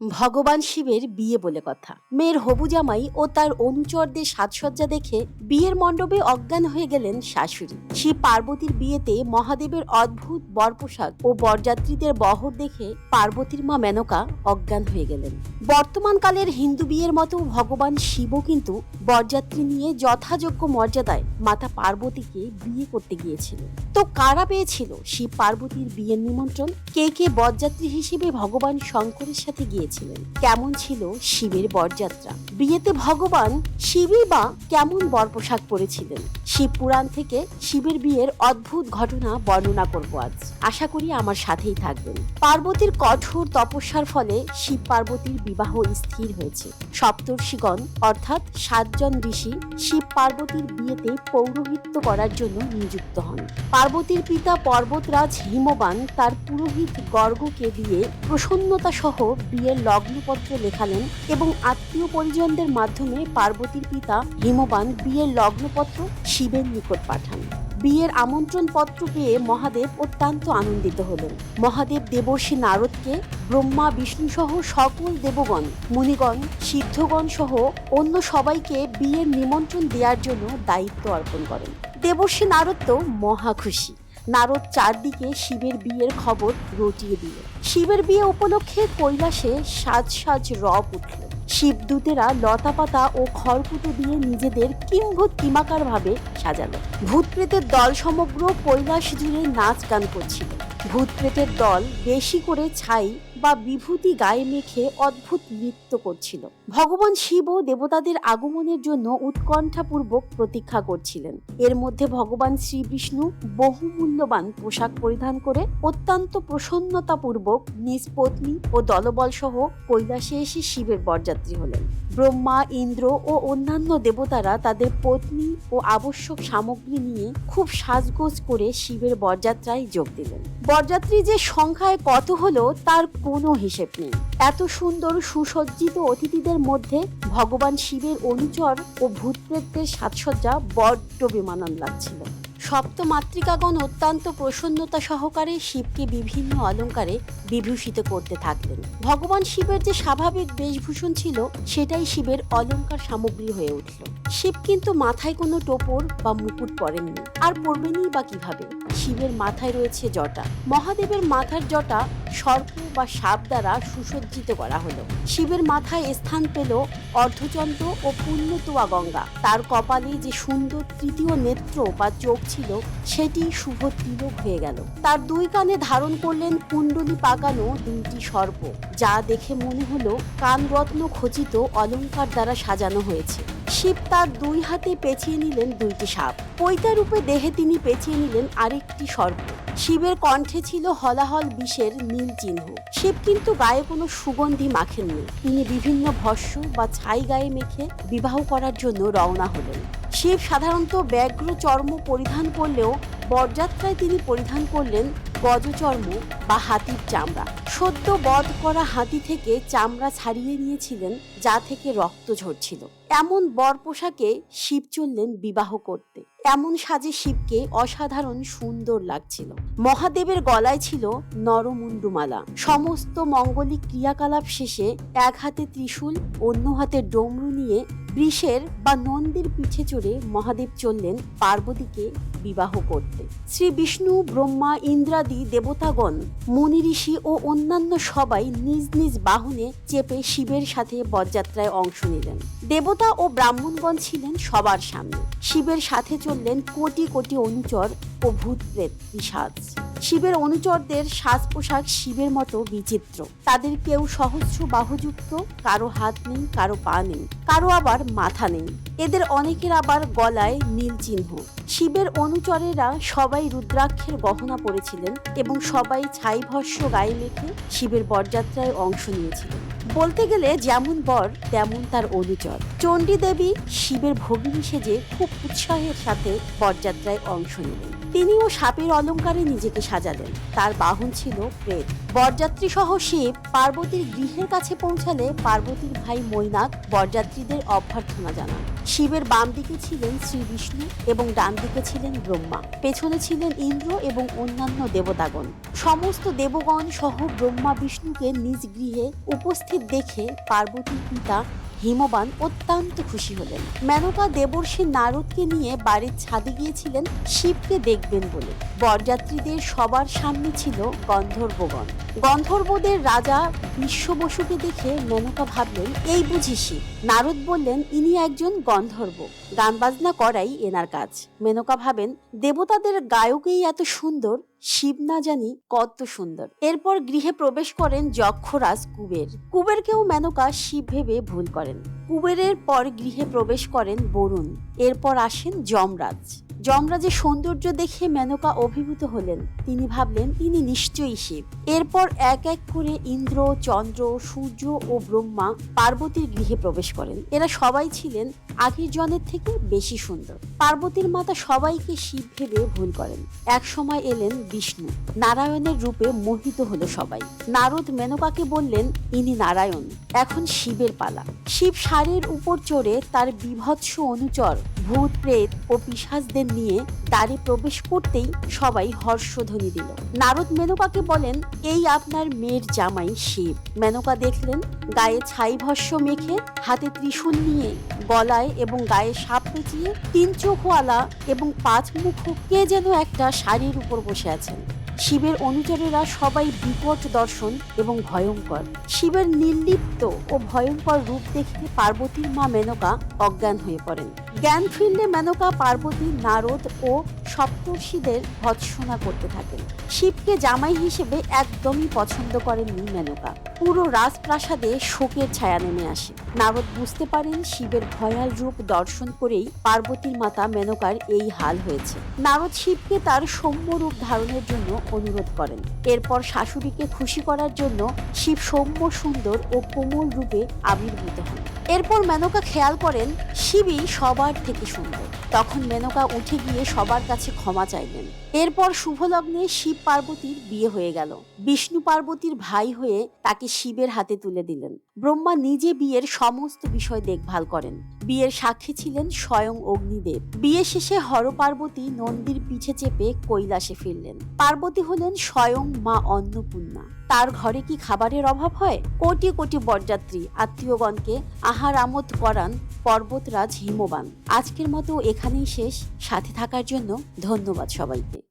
ভগবান শিবের বিয়ে বলে কথা। মেয়ের হবু জামাই ও তার অনুচরদের সাজসজ্জা দেখে বিয়ের মণ্ডপে অজ্ঞান হয়ে গেলেন শাশুড়ি। শিব পার্বতীর বিয়েতে মহাদেবের অদ্ভুত বরপোশাক ও বরযাত্রীদের বহর দেখে পার্বতীর মা মেনকা অজ্ঞান হয়ে গেলেন। বর্তমানকালের হিন্দু বিয়ের মতো ভগবান শিবও কিন্তু বরযাত্রী নিয়ে যথাযোগ্য মর্যাদায় মাতা পার্বতীকে বিয়ে করতে গিয়েছিলেন তো কারা পেয়েছিল শিব পার্বতীর বিয়ের নিমন্ত্রণ? কে কে বরযাত্রী হিসেবে ভগবান শঙ্করের সাথে গিয়েছিলেন কেমন ছিল শিবের বরযাত্রা? বিয়েতে ভগবান শিবই বা কেমন বর পোশাক পরেছিলেন? শিব পুরাণ থেকে শিবের বিয়ের অদ্ভুত ঘটনা বর্ণনা করব আজ। আশা করি আমার সাথেই থাকবেন। পার্বতীর কঠোর তপস্যার ফলে শিব পার্বতীর বিবাহ স্থির হয়েছে। সপ্তর্ষিগণ, অর্থাৎ সাতজন ঋষি, শিব পার্বতীর বিয়েতে পৌরোহিত্য করার জন্য নিযুক্ত হন। পার্বতীর পিতা পর্বতরাজ হিমবান তার পুরোহিত গর্গকে দিয়ে প্রসন্নতা সহ বিয়ের লগ্নপত্র লেখালেন এবং আত্মীয় পরিজনদের মাধ্যমে পার্বতীর পিতা হিমবান বিয়ের লগ্নপত্র শিবের নিকট পাঠান। বিয়ের আমন্ত্রণ পত্র পেয়ে মহাদেব অত্যন্ত আনন্দিত হলেন। মহাদেব দেবর্ষি নারদকে, ব্রহ্মা, বিষ্ণু সহ সকল দেবগণ, মুনিগণ, সিদ্ধগণ সহ অন্য সবাইকে বিয়ের নিমন্ত্রণ দেওয়ার জন্য দায়িত্ব অর্পণ করেন। দেবর্ষি নারদ তো মহা খুশি। নারদ চারদিকে শিবের বিয়ের খবর রটিয়ে দিল শিবের বিয়ে উপলক্ষে কৈলাসে সাজ সাজ রব উঠল। শিবদূতেরা লতাপাতা ও খড়কুটো দিয়ে নিজেদের কিংভূত কিমাকার ভাবে সাজালো। ভূতপ্রেতের দল সমগ্র কৈলাস জুড়ে নাচ গান করছিল। ভূতপ্রেতের দল বেশি করে ছাই বা বিভূতি গায়ে মেখে অদ্ভুত নৃত্য করছিল। ভগবান শিব দেবতাদের আগমনের জন্য উৎকণ্ঠাপূর্বক প্রতীক্ষা করছিলেন। এর মধ্যে ভগবান শ্রী বিষ্ণু বহু পোশাক পরিধান করে অত্যন্ত প্রসন্নতাপূর্বক নিজ পত্নী ও দলবল সহ কৈলাসে এসে শিবের বরযাত্রী হলেন। ব্রহ্মা, ইন্দ্র ও অন্যান্য দেবতারা তাদের পত্নী ও আবশ্যক সামগ্রী নিয়ে খুব সাজগোজ করে শিবের বরযাত্রায় যোগ দিলেন। বরযাত্রী যে সংখ্যায় কত হলো, তার কোনো হিসেব নেই। এত সুন্দর সুসজ্জিত অতিথিদের মধ্যে ভগবান শিবের অনুচর ও ভূতপ্রেতদের সাজসজ্জা বড্ড বিমানন লাগছিল। সপ্ত মাতৃকাগণ অত্যন্ত প্রসন্নতা সহকারে শিবকে বিভিন্ন অলঙ্কারে বিভূষিত করতে থাকলেন। ভগবান শিবের যে স্বাভাবিক বেশভূষণ ছিল, সেটাই শিবের অলংকার সামগ্রী হয়ে উঠল। শিব কিন্তু মাথায় কোনো টোপর বা মুকুট পরেননি। আর পরবেনই বা কীভাবে? শিবের মাথায় রয়েছে জটা। মহাদেবের মাথার জটা সর্প বা সাপ দ্বারা সুসজ্জিত করা হলো। শিবের মাথায় স্থান পেল অর্ধচন্দ্র ও পুণ্যতুয়া গঙ্গা। তার কপালে যে সুন্দর তৃতীয় নেত্র বা চোখ ছিল, সেটি শুভ তিলক হয়ে গেল। তার দুই কানে ধারণ করলেন কুণ্ডলি পাকানো দুইটি সর্প, যা দেখে মনে হলো কানরত্ন খচিত অলংকার দ্বারা সাজানো হয়েছে। শিব তার দুই হাতে পেঁচিয়ে নিলেন দুইটি সাপ। পৈতা রূপে দেহে তিনি পেঁচিয়ে নিলেন আরেকটি সর্প শিবের কণ্ঠে ছিল হলাহল বিষের নীল চিহ্ন। শিব কিন্তু গায়ে কোনো সুগন্ধি মাখেননি। তিনি বিভিন্ন ভস্য বা ছাই গায়ে মেখে বিবাহ করার জন্য রওনা হলেন। শিব সাধারণত ব্যাঘ্র চর্ম পরিধান করলেও বরযাত্রায় তিনি পরিধান করলেন গজচর্ম বা হাতির চামড়া। সদ্য বধ করা হাতি থেকে চামড়া ছাড়িয়ে নিয়েছিলেন, যা থেকে রক্ত ঝরছিল। এমন বর পোশাকে শিব চললেন বিবাহ করতে। এমন সাজে শিবকে অসাধারণ সুন্দর লাগছিল। মহাদেবের গলায় ছিল নরমুন্ডুমালা সমস্ত মঙ্গলিক ক্রিয়াকলাপ শেষে এক হাতে ত্রিশূল, অন্য হাতে ডমরু নিয়ে বৃষের বা নন্দীর পিঠে চড়ে মহাদেব চললেন পার্বতীকে বিবাহ করতে। শ্রী বিষ্ণু, ব্রহ্মা, ইন্দ্রাদি, দেবতাগণ, মুনি ঋষি ও অন্যান্য সবাই নিজ নিজ বাহনে চেপে শিবের সাথে বরযাত্রায় অংশ নিলেন। দেবতা ও ব্রাহ্মণগণ ছিলেন সবার সামনে। শিবের সাথে চললেন কোটি কোটি অনুচর ও ভূত প্রেত পিশাচ শিবের অনুচরদের সাজ পোশাক শিবের মতো বিচিত্র। তাদের কেউ সহস্র বাহুযুক্ত, কারও হাত নেই, কারও পা নেই, কারও আবার মাথা নেই। এদের অনেকের আবার গলায় নীল চিহ্ন। শিবের অনুচরেরা সবাই রুদ্রাক্ষের গহনা পরেছিলেন এবং সবাই ছাই ভস্য গায়ে মেখে শিবের বরযাত্রায় অংশ নিয়েছিলেন। বলতে গেলে যেমন বর, তেমন তার অনুচর। চণ্ডী দেবী শিবের ভগিনী সেজে খুব উৎসাহের সাথে বরযাত্রায় অংশ নিলেন। তিনিও সাপের অলঙ্কারে নিজেকে সাজালেন। তার বাহন ছিল প্রেত। বরযাত্রী সহ শিব পার্বতীর গৃহের কাছে পৌঁছালে পার্বতীর ভাই মৈনাক বরযাত্রীদের অভ্যর্থনা জানান। শিবের বাম দিকে ছিলেন শ্রী বিষ্ণু এবং ডান দিকে ছিলেন ব্রহ্মা। পেছনে ছিলেন ইন্দ্র এবং অন্যান্য দেবতাগণ। সমস্ত দেবগণ সহ ব্রহ্মা বিষ্ণুকে নিজ গৃহে উপস্থিত দেখে পার্বতীর পিতা হিমবান অত্যন্ত খুশি হলেন। মেনকা দেবর্ষী নারদকে নিয়ে বাড়ির ছাদে গিয়েছিলেন, শিবকে দেখবেন বলে। বরযাত্রীদের সবার সামনে ছিল গন্ধর্বগণ। গন্ধর্বদের রাজা বিশ্ব বসুকে দেখে মেনকা ভাবলেন, এই বুঝি শিব। নারদ বললেন, ইনি একজন গন্ধর্ব। গান বাজনা করাই এনার কাজ। মেনকা ভাবেন, দেবতাদের গায়কেই এত সুন্দর শিব না জানি কত সুন্দর। এরপর গৃহে প্রবেশ করেন যক্ষরাজ কুবের। কুবেরকেও মেনকা শিব ভেবে ভুল করেন। কুবেরের পর গৃহে প্রবেশ করেন বরুণ। এরপর আসেন যমরাজ। যমরাজের সৌন্দর্য দেখে মেনকা অভিভূত হলেন। তিনি ভাবলেন তিনি নিশ্চয়ই শিব। এরপর এক এক করে ইন্দ্র, চন্দ্র, সূর্য ও ব্রহ্মা পার্বতীর গৃহে প্রবেশ করেন। এরা সবাই ছিলেন আগের জনের থেকে বেশি সুন্দর। পার্বতীর মাতা সবাইকে শিব ভেবে ভুল করেন। এক সময় এলেন বিষ্ণু। নারায়ণের রূপে মোহিত হলো সবাই। নারদ মেনকাকে বললেন, ইনি নারায়ণ, এখন শিবের পালা। শিব ষাঁড়ের উপর চড়ে তার বিভৎস অনুচর, ভূত, প্রেত ও পিশাচদের নিয়ে দ্বারে প্রবেশ করতেই সবাই হর্ষধ্বনি দিল। নারদ মেনকাকে বলেন, এই আপনার মেয়ের জামাই শিব। মেনকা দেখলেন, গায়ে ছাই ভস্য মেখে হাতে ত্রিশূল নিয়ে গলায় এবং গায়ে সাপ পেঁচিয়ে তিন চোখওয়ালা এবং পাঁচ মুখ কে যেন একটা শাড়ির উপর বসে আছেন। শিবের অনুচরেরা সবাই বিকট দর্শন এবং ভয়ঙ্কর। শিবের নির্লিপ্ত ও ভয়ঙ্কর রূপ দেখে পার্বতীর মা মেনকা অজ্ঞান হয়ে পড়েন। জ্ঞান ফিরলে মেনকা পার্বতী, নারদ ও সপ্তর্ষিদের ভৎসনা করতে থাকেন। শিবকে জামাই হিসেবে একদমই পছন্দ করেননি মেনকা। পুরো রাজপ্রাসাদে শোকের ছায়া নেমে আসে। নারদ বুঝতে পারেন শিবের ভয়াল রূপ দর্শন করেই পার্বতীর মাতা মেনকার এই হাল হয়েছে। নারদ শিবকে তার সৌম্য রূপ ধারণের জন্য অনুরোধ করেন। এরপর শাশুড়িকে খুশি করার জন্য শিব সৌম্য সুন্দর ও কোমল রূপে আবির্ভূত হন। এরপর মেনকা খেয়াল করেন, শিবই সবার থেকে সুন্দর। তখন মেনকা উঠে গিয়ে সবার কাছে ক্ষমা চাইলেন। এরপর শুভলগ্নে শিব পার্বতীর বিয়ে হয়ে গেল। বিষ্ণু পার্বতীর ভাই হয়ে তাকে শিবের হাতে তুলে দিলেন। ব্রহ্মা নিজে বিয়ের সমস্ত বিষয় দেখভাল করেন। বিয়ের সাক্ষী ছিলেন স্বয়ং অগ্নিদেব। বিয়ে শেষে হর পার্বতী নন্দীর পিছে চেপে কৈলাসে ফিরলেন। পার্বতী হলেন স্বয়ং মা অন্নপূর্ণা। তার ঘরে কি খাবারের অভাব হয়? কোটি কোটি বরযাত্রী, আত্মীয়গণকে আহার আমোদ করান পর্বতরাজ হিমবান। আজকের মতো এখানেই শেষ। সাথে থাকার জন্য ধন্যবাদ সবাইকে।